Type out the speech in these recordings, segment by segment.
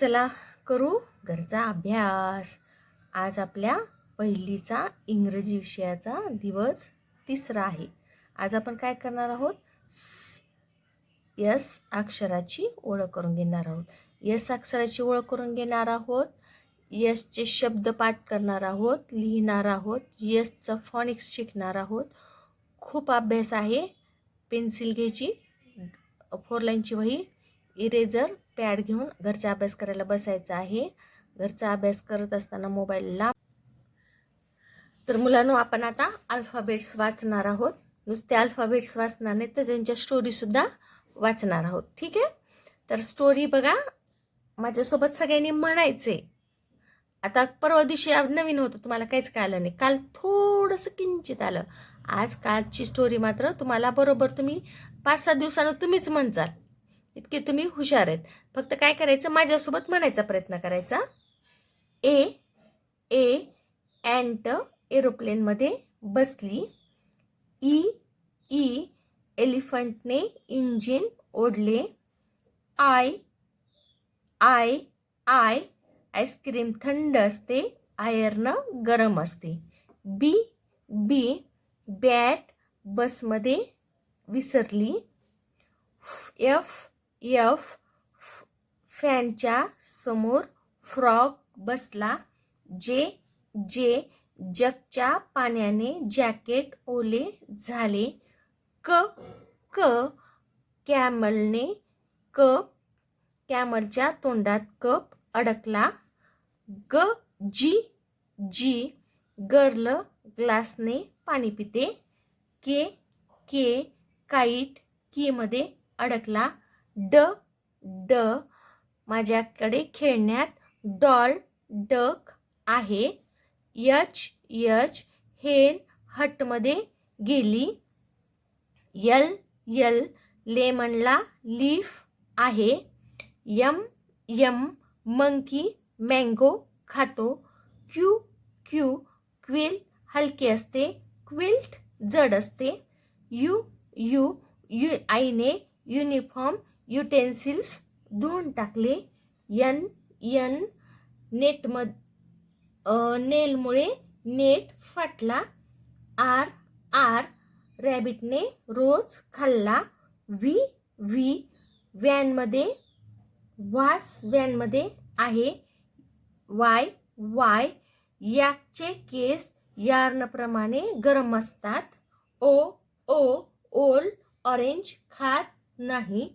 चला करू घरचा अभ्यास. आज आपल्या पहिलीचा इंग्रजी विषयाचा दिवस तिसरा आहे. आज आपण काय करणार आहोत? स यस अक्षराची ओळख करून घेणार आहोत. यस अक्षराची ओळख करून घेणार आहोत. यसचे शब्द पाठ करणार आहोत. लिहिणार आहोत. यसचं फॉनिक्स शिकणार आहोत. खूप अभ्यास आहे. पेन्सिल घ्यायची. फोर लाईनची वही. इरेझर पॅड घेऊन घरचा अभ्यास करायला बसायचा आहे. घरचा अभ्यास करत असताना मोबाईलला तर मुलांनो आपण आता अल्फाबेट्स वाचणार आहोत. नुसते अल्फाबेट्स वाचणार नाही तर त्यांच्या स्टोरीसुद्धा वाचणार आहोत. ठीक आहे? तर स्टोरी बघा माझ्यासोबत सगळ्यांनी म्हणायचे. आता परवा दिवशी नवीन होतं तुम्हाला काहीच कळलं नाही. काल थोडंसं किंचित आलं. आज कालची स्टोरी मात्र तुम्हाला बरोबर तुम्ही पाच सात दिवसानं तुम्हीच म्हणचाल इतके तुम्ही हुशार आहेत. फक्त काय करायचं? माझ्यासोबत म्हणायचा प्रयत्न करायचा. ए ए अँट एरोप्लेनमध्ये बसली. ई ई एलिफंटने इंजिन ओढले. I I I ice cream थंड असते आयर्न गरम असते. बी बी बॅट बसमध्ये विसरली. एफ एफ फॅनच्या समोर फ्रॉग बसला. जे जे जगच्या पाण्याने जॅकेट ओले झाले. क क कॅमलने कप कॅमलच्या तोंडात कप अडकला. ग जी जी गर्ल ग्लासने पाणी पिते. के के काईट कीमध्ये अडकला. ड ड माझ्याकडे खेळण्यात डॉल डक आहे. यच यच हेन हटमध्ये गेली. यल यल लेमनला लीफ आहे. यम यम मंकी मँगो खातो. क्यू क्यू क्विल हलके असते. क्विल्ट जड असते. यू यू यु आईने युनिफॉर्म युटेन्सिल्स धुवून टाकले. यन यन नेटमध नेलमुळे नेट फाटला. आर आर रॅबिटने रोज खाल्ला. व्ही व्ही व्हॅनमध्ये वास व्हॅनमध्ये आहे. वाय वाय याकचे केस यार्नप्रमाणे गरम असतात. ओ ओ ओल ऑरेंज खात नाही.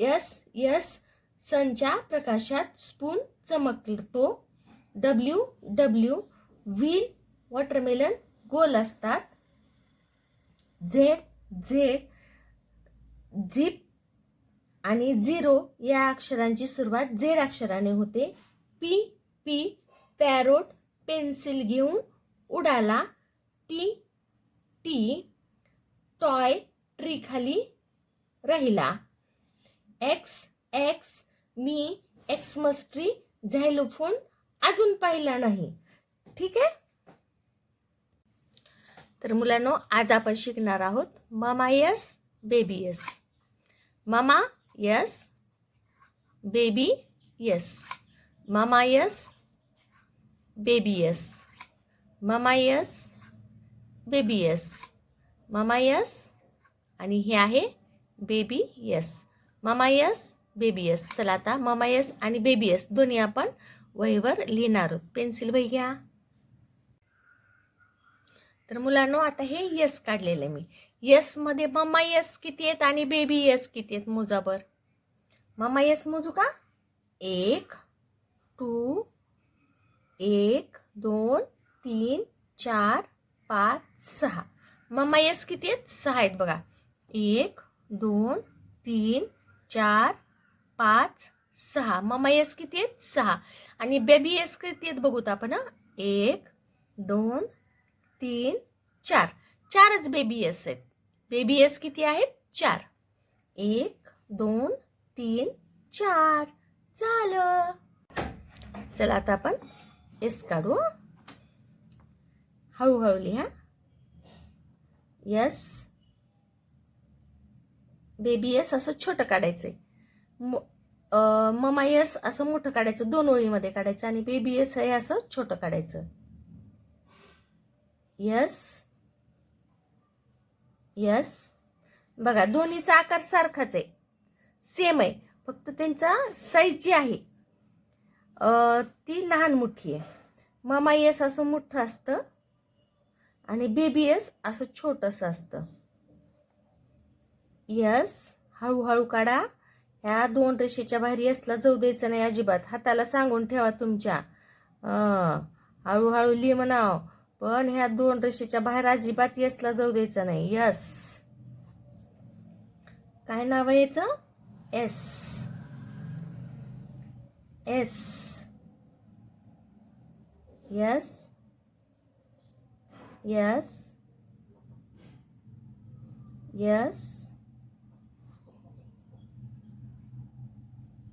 यस यस सनच्या प्रकाशात स्पून चमकतो डब्ल्यू डब्ल्यू व्हील वॉटरमेलन गोल असतात झेड झेड झिप आणि झिरो या अक्षरांची सुरुवात झेड अक्षराने होते पी पी पॅरोट पेन्सिल घेऊन उडाला टी टी टॉय ट्रीखाली राहिला. एक्स एक्स मी एक्समस्ट्री झॅलोफोन अजून पाहिला नाही. ठीक आहे? तर मुलांनो आज आपण शिकणार आहोत mama yes baby yes. Mama yes baby yes. Mama yes baby yes. Mama yes baby yes. Mama yes आणि हे आहे baby yes. Mama yes baby yes. चला आता मामा यस आणि बेबी यस. दोन्ही आपण वहीवर लिहिणार आहोत. पेन्सिल वही घ्या. तर मुलांनो आता हे यस काढलेलं आहे मी. यसमध्ये मम्मा यस किती आहेत आणि बेबी यस किती आहेत मोजाबर मम्मा यस मोजू का? एक टू एक दोन तीन चार पाच सहा. मम्मा यस किती आहेत? सहा आहेत बघा. एक दोन तीन चार पाच सहा. मम्मा एस किती आहेत? सहा. आणि बेबी एस किती आहेत बघूत आपण एक दोन तीन चार. चारच बेबी एस आहेत. बेबी एस किती आहेत? चार. एक दोन तीन चार. झालं. चला आता आपण एस काढू हळूहळू लिहा. यस बेबी एस असं छोटं काढायचंय ममा एस असं मोठं काढायचं दोन ओळीमध्ये काढायचं आणि बेबी एस हे असं छोटं काढायचं. यस यस बघा दोन्हीचा आकार सारखाच आहे. सेम आहे. फक्त त्यांचा साईज जी आहे ती लहान मोठी आहे. ममा एस असं मोठं असतं आणि बेबी एस असं छोटंसं असतं. यस हळूहळू काढा. ह्या दोन रेषेच्या बाहेर यसला जाऊ द्यायचं नाही अजिबात. हाताला सांगून ठेवा तुमच्या. हळूहळू लिहि म्हणाव. पण ह्या दोन रेषेच्या बाहेर अजिबात यसला जाऊ द्यायचं नाही. यस काय नाव आहे याचं? S S yes yes yes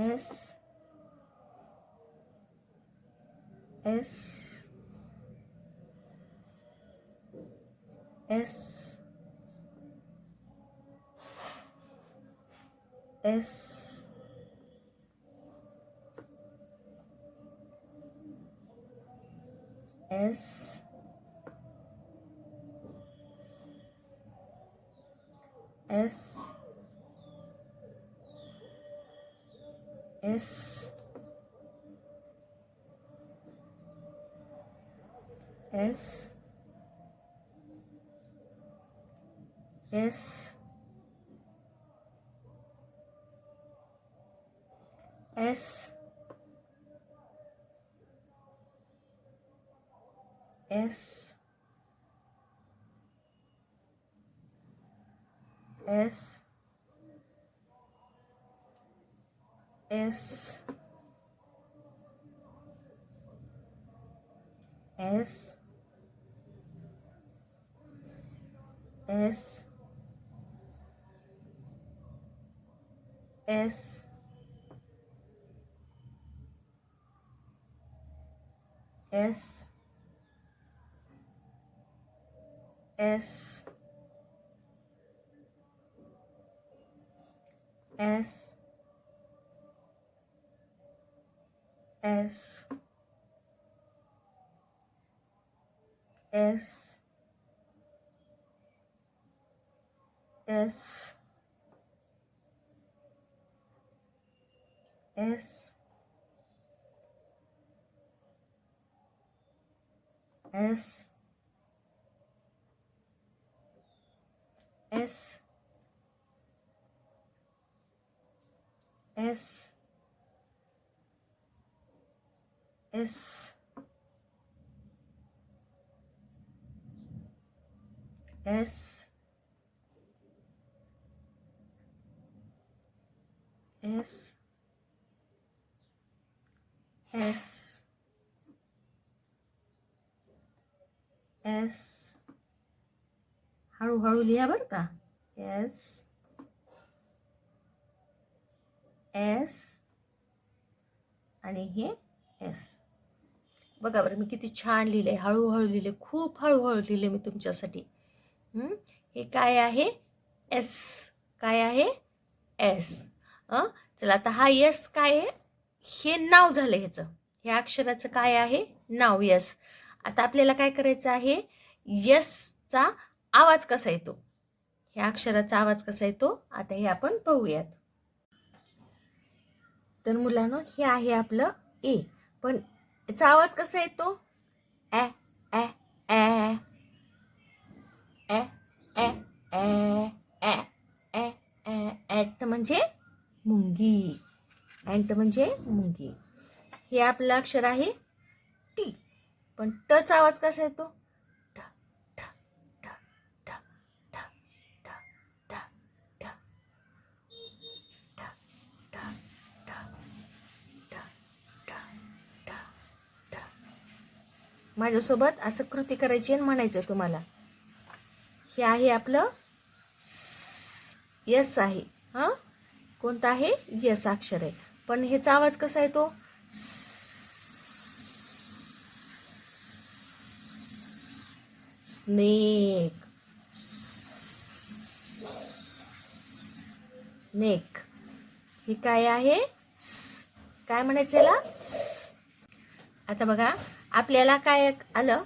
es, es, es, es, es, S. S. S. S. S. es. es es es es es es es S S S S S S S S S S S S हळूहळू लिहा बरं का S S आणि हे S बघा बरं मी किती छान लिहिले हळूहळू लिहिले खूप हळूहळू लिहिले मी तुमच्यासाठी. हे? काय आहे? एस काय आहे? एस चला आता हा यस काय आहे? हे नाव झालं ह्याचं. ह्या अक्षराचं काय आहे? नाव यस आता आपल्याला काय करायचं आहे? यसचा आवाज कसा येतो? ह्या अक्षराचा आवाज कसा येतो? आता हे आपण पाहूयात. तर मुलांनो हे आहे आपलं ए पण याचा आवाज कसा येतो? ॲ ॲ ॲ ॲ ॲ ॲ ॲ ॲ ॲ ॲट म्हणजे मुंगी. अँट म्हणजे मुंगी. हे आपलं अक्षर आहे टी. पण टचा आवाज कसा येतो? माझ्यासोबत असं कृती करायची आणि म्हणायचं तुम्हाला. हे आहे आपलं यस आहे. हां? कोणतं आहे? यस अक्षर आहे. पण ह्याचा आवाज कसा येतो स्नेक. नेक हे काय आहे? काय म्हणायचं याला? आता बघा. आपल्याला काय आलं?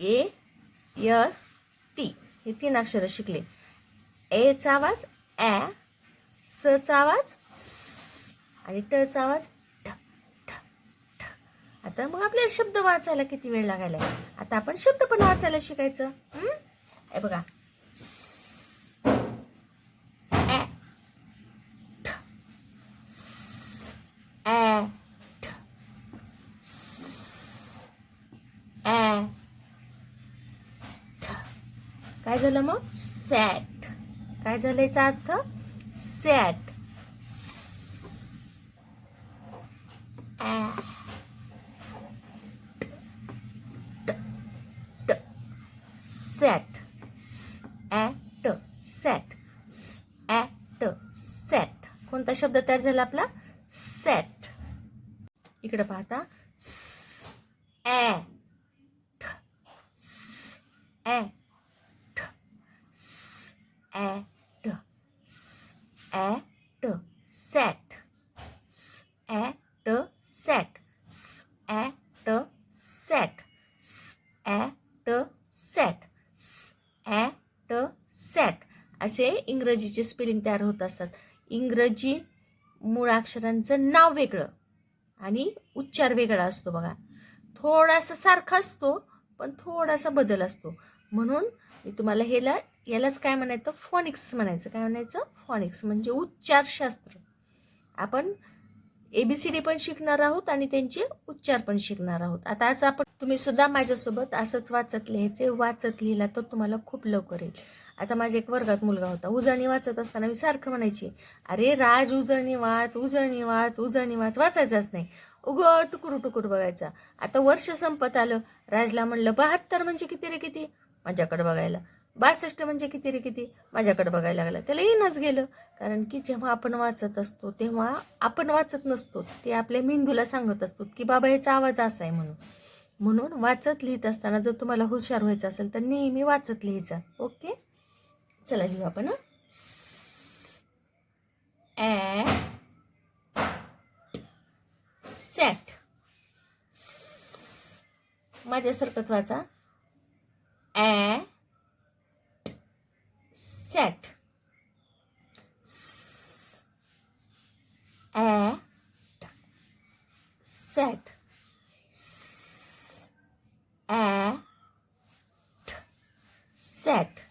ए यस टी हे तीन अक्षरं शिकले. एचा आवाज ॲ सचा आवाज स आणि टचा आवाज ठ ठ ठ. आता मग आपल्याला शब्द वाचायला किती वेळ लागायला? आता आपण शब्द पण वाचायला शिकायचं. हे? बघा. ॲ, ठ, ॲ, ठ, स, ॲ, ठ. काय झालं मग? सॅट. काय झालं याचा अर्थ? Sat. Sat. At sat. At sat. कोणता शब्द तयार झाला आपला? सॅट. इकडे पाहता. ॲ स ॲ ॲट ॲ ट स ॲ ट सॅट स ॲ ट सॅट स ॲ ट सॅट स ॲ ट सॅट स ॲ ट सॅट असे इंग्रजीचे स्पेलिंग तयार होत असतात. इंग्रजी मुळाक्षरांचं नाव वेगळं आणि उच्चार वेगळा असतो बघा. थोडासा सारखा असतो पण थोडासा बदल असतो. म्हणून मी तुम्हाला हेला यालाच काय म्हणायचं? फॉनिक्स म्हणायचं. काय म्हणायचं? फॉनिक्स म्हणजे उच्चारशास्त्र. आपण ए बी सी डी पण शिकणार आहोत आणि त्यांचे उच्चार पण शिकणार आहोत. आता आज आपण तुम्ही सुद्धा माझ्यासोबत असंच वाचत लिहायचे. वाचत लिहिला तर तुम्हाला खूप लवकर येईल. आता माझ्या एक वर्गात मुलगा होता. उजळणी वाचत असताना मी सारखं म्हणायची अरे राज उजळणी वाच उजळणी वाच उजळणी वाच. वाचायचाच नाही. उग टुकुर टुकुर बघायचा. आता वर्ष संपत आलं. राजला म्हणलं बहात्तर म्हणजे किती रे किती? माझ्याकडे बघायला. बासष्ट म्हणजे किती रे किती? माझ्याकडे बघायला लागला. त्याला येणंच गेलं. कारण की जेव्हा आपण वाचत असतो तेव्हा आपण वाचत नसतो. ते आपल्या मेंदूला सांगत असतो की बाबा याचा आवाज असा आहे म्हणून. म्हणून वाचत लिहित असताना जर तुम्हाला हुशार व्हायचं असेल तर नेहमी वाचत लिहायचं. ओके? चला लिहू आपण ॲ सॅट. माझ्यासारखंच वाचा. A cat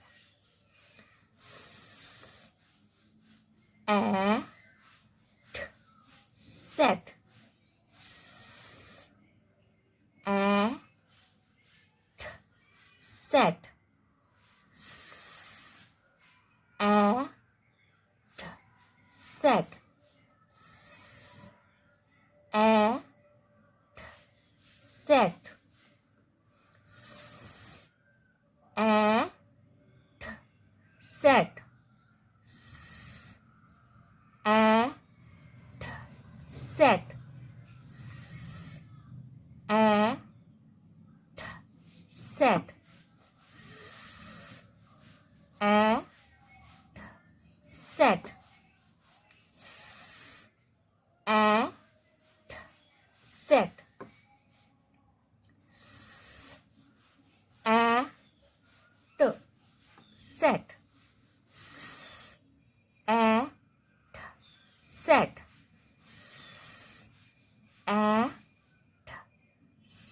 set.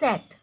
set.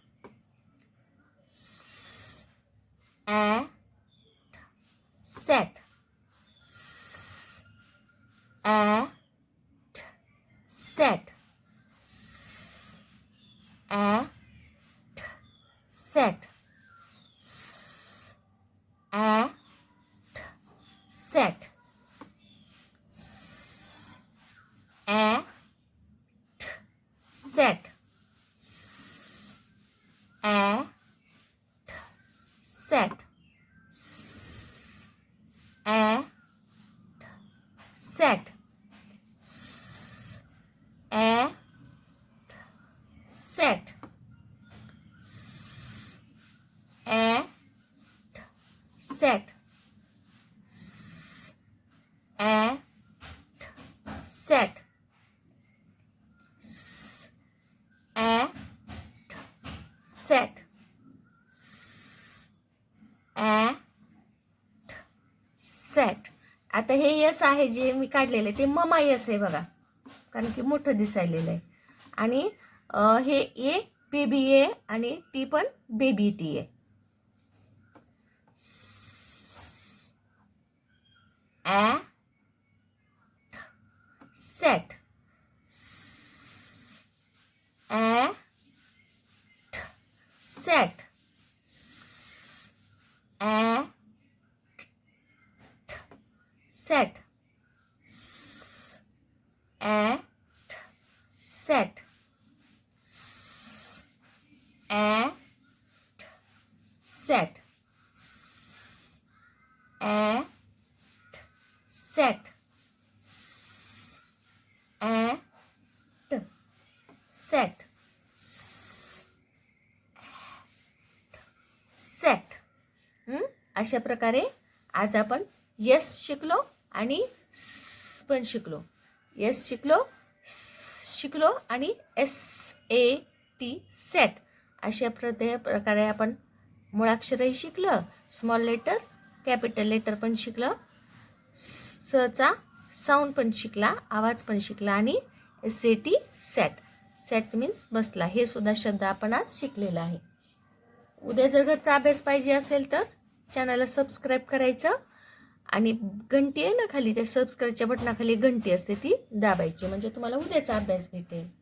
At sat आता हे यस आहे जे मी काढलेलं आहे ते ममा यस आहे बघा. कारण की मोठं दिसायलेलं आहे. आणि हे ए बेबी ए आणि टी पण बेबी टी आहे. A set a set a set. S at set. S at set. S at set. S at set अशा प्रकारे आज आपण यस शिकलो आणि स पण शिकलो. यस शिकलो शिकलो आणि एस ए टी सेट. अशा प्रते प्रकारे आपण मुळाक्षरही शिकलं स्मॉल लेटर कॅपिटल लेटर पण शिकलं सचा साऊंड पण शिकला आवाज पण शिकला आणि S A T set. Set means बसला हे सुद्धा शब्द आपण आज शिकलेला आहे. उद्या जर घरचा अभ्यास पाहिजे असेल तर चॅनलला सबस्क्राईब करायचं आणि घंटी आहे ना खाली त्या सबस्क्राईबच्या बटनाखाली घंटी असते ती दाबायची म्हणजे तुम्हाला उद्याचा अभ्यास भेटेल.